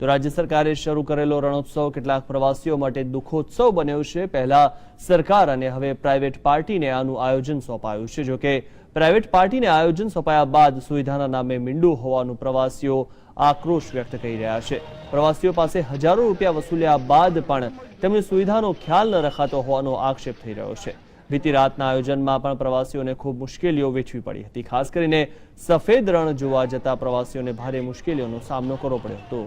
તો રાજ્ય સરકારે શરૂ કરેલો રણોત્સવ કેટલાક પ્રવાસીઓ માટે દુઃખોત્સવ બન્યો છે. પહેલા સરકાર અને હવે પ્રાઇવેટ પાર્ટીને આનું આયોજન સોંપાયું છે. જોકે પ્રાઇવેટ પાર્ટીને આયોજન સોંપાયા બાદ સુવિધાના નામે મીંડું હોવાનું પ્રવાસીઓ આક્રોશ વ્યક્ત કરી રહ્યા છે. પ્રવાસીઓ પાસે હજારો રૂપિયા વસૂલ્યા બાદ પણ તેમની સુવિધાનો ખ્યાલ ન રખાતો હોવાનો આક્ષેપ થઈ રહ્યો છે. વીતી રાતના આયોજનમાં પણ પ્રવાસીઓને ખૂબ મુશ્કેલીઓ વેઠવી પડી હતી. ખાસ કરીને સફેદ રણ જોવા જતા પ્રવાસીઓને ભારે મુશ્કેલીઓનો સામનો કરવો પડ્યો હતો.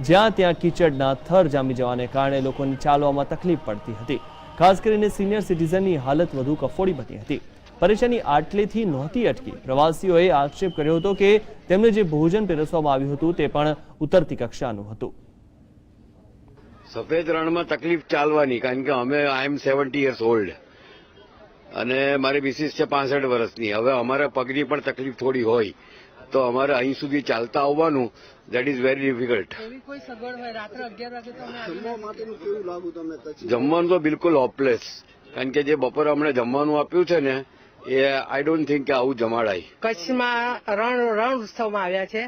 જ્યાં ત્યાં કીચડના થર જામી જવાને કારણે લોકોને ચાલવામાં તકલીફ પડતી હતી. ખાસ કરીને સિનિયર સિટીઝનની હાલત વધુ કફોડી બની હતી. પરેશાની આટલેથી નહોતી અટકી. પ્રવાસીઓએ આક્ષેપ કર્યો હતો કે તેમને જે ભોજન પીરસવામાં આવ્યું હતું તે પણ ઉતરતી કક્ષાનું હતું. સફેદ રણમાં તકલીફ ચાલવાની, કારણ કે અમે I am seventy years old અને મારી મિસિસ છે પાસઠ વર્ષની. હવે અમારે પગની પણ તકલીફ થોડી હોય. તો અમારે અહીં સુધી ચાલતા આવવાનું દેટ ઇઝ વેરી ડિફિકલ્ટ એવી કોઈ સગવડ હોય? રાત્રે અગિયાર વાગે તો અમે આવી જમવાનું તો બિલકુલ હોપલેસ કારણ કે જે બપોરે અમને જમવાનું આપ્યું છે ને એ આઈ ડોન્ટ થિંક કે આવું જમાડાય. કચ્છમાં રણ રણ ઉત્સવમાં આવ્યા છે.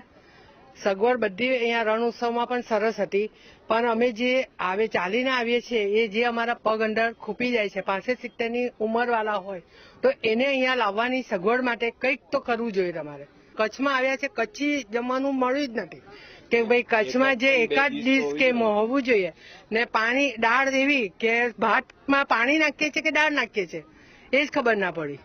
સગવડ બધી અહીંયા રણ ઉત્સવમાં પણ સરસ હતી. પણ અમે જે આવે ચાલીને આવીએ છીએ એ જે અમારા પગ અંદર ખૂપી જાય છે પાસે સિત્તેરની ઉંમરવાળા હોય તો એને અહીંયા લાવવાની સગવડ માટે કંઈક તો કરવું જોઈએ તમારે. કચ્છમાં આવ્યા છે કચ્છી જમવાનું મળ્યું જ નથી. કે ભાઈ કચ્છમાં જે એકાદ ડીશ કે હોવું જોઈએ. ને પાણી દાળ એવી કે ભાતમાં પાણી નાખીએ છીએ કે દાળ નાખીએ છીએ? એ જ ખબર ના પડી.